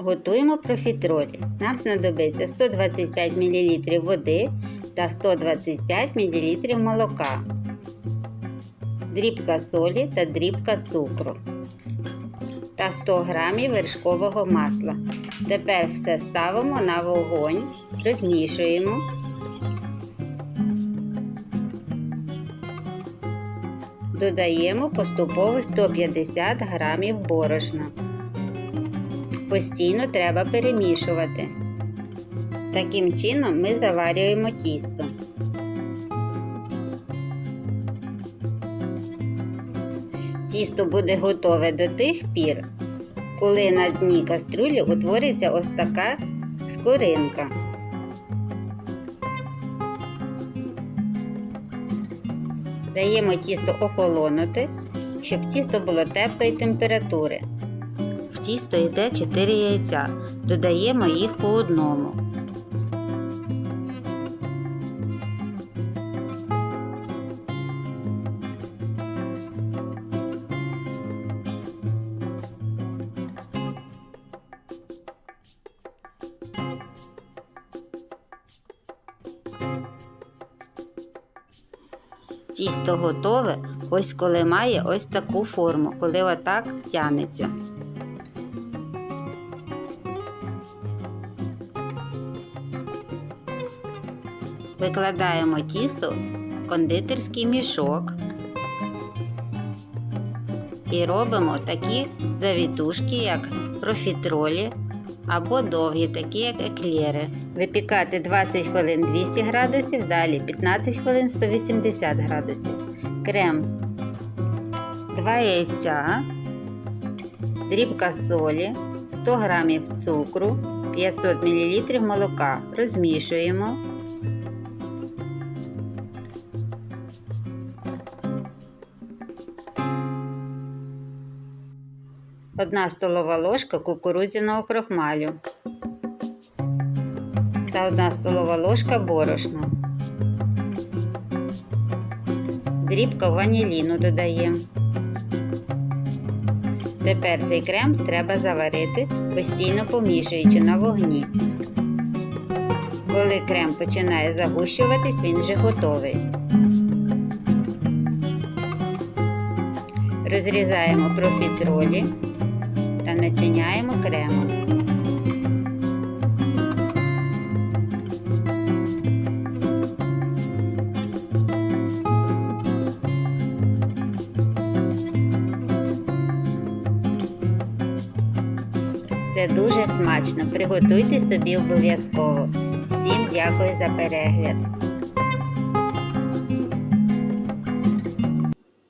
Готуємо профітролі. Нам знадобиться 125 мл води та 125 мл молока, дрібка солі та дрібка цукру та 100 г вершкового масла. Тепер все ставимо на вогонь, розмішуємо. Додаємо поступово 150 г борошна. Постійно треба перемішувати. Таким чином ми заварюємо тісто. Тісто буде готове до тих пір, коли на дні каструлі утвориться ось така скоринка. Даємо тісто охолонути, щоб тісто було теплої температури. Тісто йде 4 яйця. Додаємо їх по одному. Тісто готове, ось коли має ось таку форму, коли отак тянеться. Викладаємо тісто в кондитерський мішок і робимо такі завітушки, як профітролі або довгі, такі як еклери. Випікати 20 хвилин 200 градусів, далі 15 хвилин 180 градусів. Крем 2 яйця, дрібка солі, 100 г цукру, 500 мл молока. Розмішуємо. Одна столова ложка кукурудзяного крохмалю та одна столова ложка борошна. Дрібка ваніліну додаємо. Тепер цей крем треба заварити, постійно помішуючи на вогні. Коли крем починає загущуватись, він вже готовий. Розрізаємо профітролі та начиняємо кремом. Це дуже смачно. Приготуйте собі обов'язково. Всім дякую за перегляд.